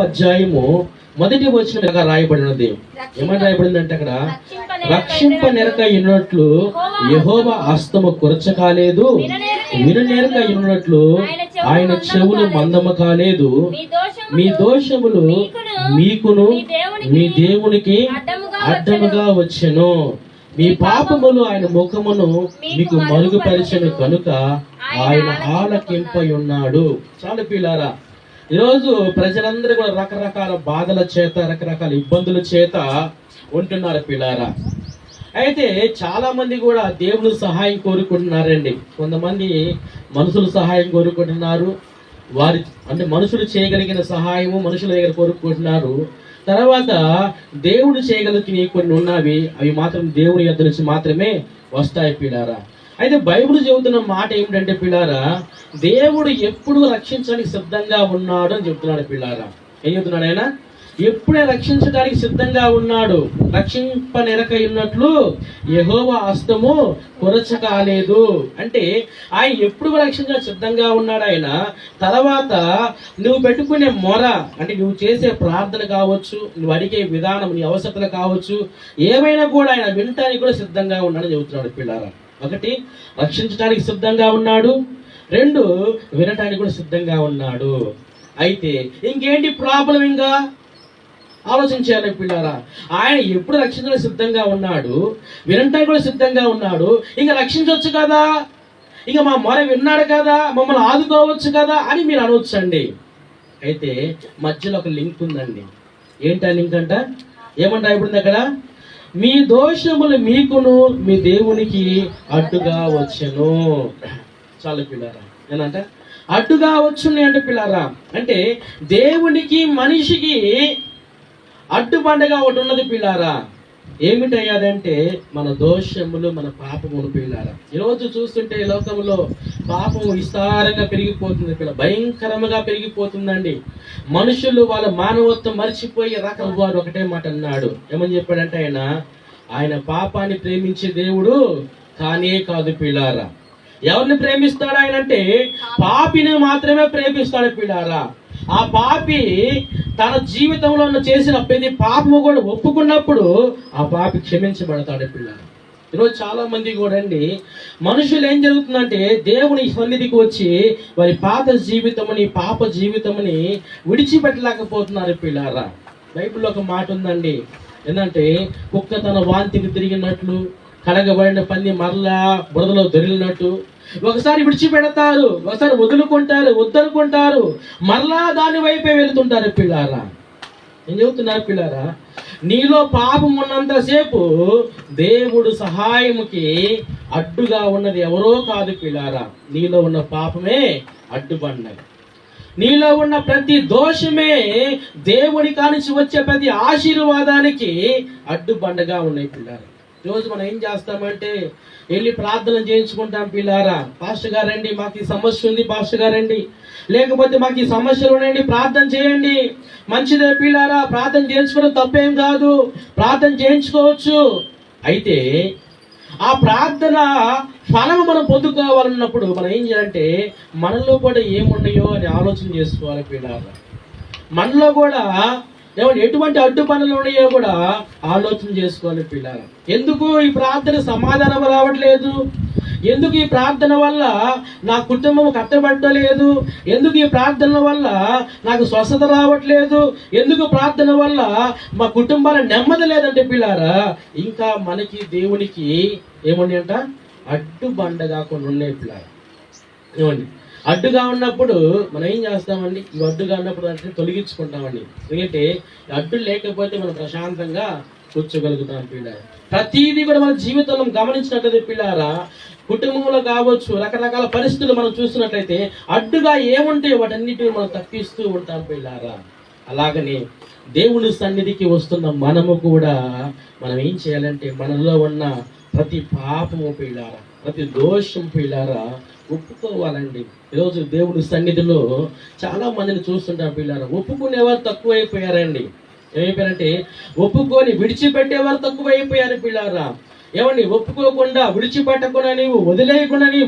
అధ్యాయము మొదటి వచ్చిన రాయబడినది ఏమని రాయబడిందంటే అక్కడ? రక్షింప నెరక ఉన్నట్లు యహోవ హస్తము కురచ కాలేదు విననేరక ఉన్నట్లు ఆయన చెవులు మందము కాలేదు. మీ దోషములు మీకును మీ దేవునికి అడ్డముగా వచ్చెను. మీ పాపములు ఆయన ముఖమును మీకు మరుగుపరిచను కనుక ఆయన ఆలకింపై ఉన్నాడు చాలా పిల్లారా ఈరోజు ప్రజలందరూ కూడా రకరకాల బాధల చేత రకరకాల ఇబ్బందుల చేత ఉంటున్నారు పిల్లారా. అయితే చాలా మంది కూడా దేవుని సహాయం కోరుకుంటున్నారండి. కొంతమంది మనుషులు సహాయం కోరుకుంటున్నారు. వారి అంటే మనుషులు చేయగలిగిన సహాయము మనుషుల దగ్గర కోరుకుంటున్నారు. తర్వాత దేవుడు చేయగలిగిన కొన్ని ఉన్నవి అవి మాత్రం దేవుని యొద్ద నుంచి మాత్రమే వస్తాయి పిల్లారా. అయితే బైబిల్ చెబుతున్న మాట ఏమిటంటే పిల్లారా దేవుడు ఎప్పుడు రక్షించడానికి సిద్ధంగా ఉన్నాడు అని చెప్తున్నాడు పిల్లారా. ఏం చెప్తున్నాడు ఆయన? ఎప్పుడే రక్షించడానికి సిద్ధంగా ఉన్నాడు రక్షింప ఉన్నట్లు యహోవ హస్తము కొరచ కాలేదు అంటే ఆయన ఎప్పుడు రక్షించడానికి సిద్ధంగా ఉన్నాడు ఆయన? తర్వాత నువ్వు పెట్టుకునే మొర అంటే నువ్వు చేసే ప్రార్థన కావచ్చు నువ్వు అడిగే విధానం నీ అవసరతలు కావచ్చు ఏమైనా కూడా ఆయన వినటానికి కూడా సిద్ధంగా ఉన్నాడని చెబుతున్నాడు పిల్లారా. ఒకటి రక్షించడానికి సిద్ధంగా ఉన్నాడు. రెండు వినటానికి కూడా సిద్ధంగా ఉన్నాడు. అయితే ఇంకేంటి ప్రాబ్లం ఇంకా? ఆలోచించాలి పిల్లారా. ఆయన ఎప్పుడు రక్షించడానికి సిద్ధంగా ఉన్నాడు వినటానికి కూడా సిద్ధంగా ఉన్నాడు. ఇంకా రక్షించవచ్చు కదా? ఇంకా మా మొర విన్నాడు కదా? మమ్మల్ని ఆదుకోవచ్చు కదా? అని మీరు అనవచ్చండి అయితే మధ్యలో ఒక లింక్ ఉందండి. ఏంటి ఆ లింక్ అంట? ఏమంటా ఇప్పుడు అక్కడ? మీ దోషములు మీకును మీ దేవునికి అడ్డుగా వచ్చను. చాలు పిల్లారా ఏనంట అడ్డుగా వచ్చున్నాయి అంటే పిల్లారా అంటే దేవునికి మనిషికి అడ్డుబండగా ఒకటి ఉన్నది పిల్లారా. ఏమిటయ్యాదంటే మన దోషములు మన పాపములు పిల్లారా. ఈరోజు చూస్తుంటే ఈ లోకంలో పాపం విస్తారంగా పెరిగిపోతుంది ఇక్కడ భయంకరంగా పెరిగిపోతుందండి. మనుషులు వాళ్ళ మానవత్వం మర్చిపోయి రకం వారు ఒకటే మాట అన్నాడు. ఏమని చెప్పాడంటే ఆయన ఆయన పాపాన్ని ప్రేమించే దేవుడు కానే కాదు పిల్లారా. ఎవరిని ప్రేమిస్తాడు ఆయన అంటే పాపిని మాత్రమే ప్రేమిస్తాడు పిల్లారా. ఆ పాపి తన జీవితంలో చేసిన ప్రతి పాపము కూడా ఒప్పుకున్నప్పుడు ఆ పాపి క్షమించబడతాడు పిల్లారా. ఈరోజు చాలా మంది కూడా అండి మనుషులు ఏం జరుగుతుందంటే దేవుని సన్నిధికి వచ్చి వారి పాత జీవితముని పాప జీవితముని విడిచిపెట్టలేకపోతున్నారు పిల్లారా. బైబిల్లో ఒక మాట ఉందండి ఏంటంటే కుక్క తన వాంతికి తిరిగినట్లు కడగబడిన పని మరలా బురదలో దొరిలినట్టు ఒకసారి విడిచిపెడతారు ఒకసారి వదులుకుంటారు వద్దనుకుంటారు మరలా దాని వైపే వెళ్తుంటారు పిల్లారా. ఏం చెబుతున్నారు పిల్లారా? నీలో పాపం ఉన్నంతసేపు దేవుడు సహాయముకి అడ్డుగా ఉన్నది ఎవరో కాదు పిల్లారా. నీలో ఉన్న పాపమే అడ్డుపడినది. నీలో ఉన్న ప్రతి దోషమే దేవుడి కానించి వచ్చే ప్రతి ఆశీర్వాదానికి అడ్డుబండగా ఉన్నాయి పిల్లారా. రోజు మనం ఏం చేస్తామంటే వెళ్ళి ప్రార్థన చేయించుకుంటాం పిల్లారా. పాస్టర్ గారండి మాకు ఈ సమస్య ఉంది పాస్టర్ గారండి లేకపోతే మాకు ఈ సమస్యలు ఉన్నాయండి ప్రార్థన చేయండి. మంచిదే పిల్లారా ప్రార్థన చేయించుకోవడం తప్పేం కాదు. ప్రార్థన చేయించుకోవచ్చు. అయితే ఆ ప్రార్థన ఫలము మనం పొందుకోవాలన్నప్పుడు మనం ఏం చేయాలంటే మనలో కూడా ఏమున్నాయో అని ఆలోచన చేసుకోవాలి పిల్లారా. మనలో కూడా ఏమంటే ఎటువంటి అడ్డు పనులు ఉన్నాయో కూడా ఆలోచన చేసుకోవాలి పిల్లలు. ఎందుకు ఈ ప్రార్థన సమాధానం రావట్లేదు? ఎందుకు ఈ ప్రార్థన వల్ల నా కుటుంబం కట్టబడలేదు ఎందుకు ఈ ప్రార్థన వల్ల నాకు స్వస్థత రావట్లేదు? ఎందుకు ప్రార్థన వల్ల మా కుటుంబాల నెమ్మది లేదంటే పిల్లారా? ఇంకా మనకి దేవునికి ఏమండి అంట అడ్డు బండగా కొన్ని ఉన్నాయి పిల్లారా. ఏమండి? అడ్డుగా ఉన్నప్పుడు మనం ఏం చేస్తామండి? ఇవి అడ్డుగా ఉన్నప్పుడు అంటే తొలగించుకుంటామండి. ఎందుకంటే అడ్డు లేకపోతే మనం ప్రశాంతంగా కూర్చోగలుగుతాం పిల్ల ప్రతిదీ కూడా మన జీవితంలో గమనించినట్లయితే పిల్లారా కుటుంబంలో కావచ్చు రకరకాల పరిస్థితులు మనం చూస్తున్నట్లయితే అడ్డుగా ఏముంటే వాటన్నిటిని మనం తప్పిస్తూ ఉంటాం పిల్లారా. అలాగనే దేవుని సన్నిధికి వస్తున్న మనము కూడా మనం ఏం చేయాలంటే మనలో ఉన్న ప్రతి పాపము పిల్లారా ప్రతి దోషం పిల్లారా ఒప్పుకోవాలండి. ఈరోజు దేవుని సన్నిధిలో చాలా మందిని చూస్తుంటాం పిల్లారా ఒప్పుకునేవారు తక్కువైపోయారండి. ఏమైపోయారంటే ఒప్పుకొని విడిచిపెట్టేవారు తక్కువైపోయారు పిల్లారా. ఏమండి ఒప్పుకోకుండా విడిచిపెట్టకుండా నీవు వదిలేయకుండా నీవు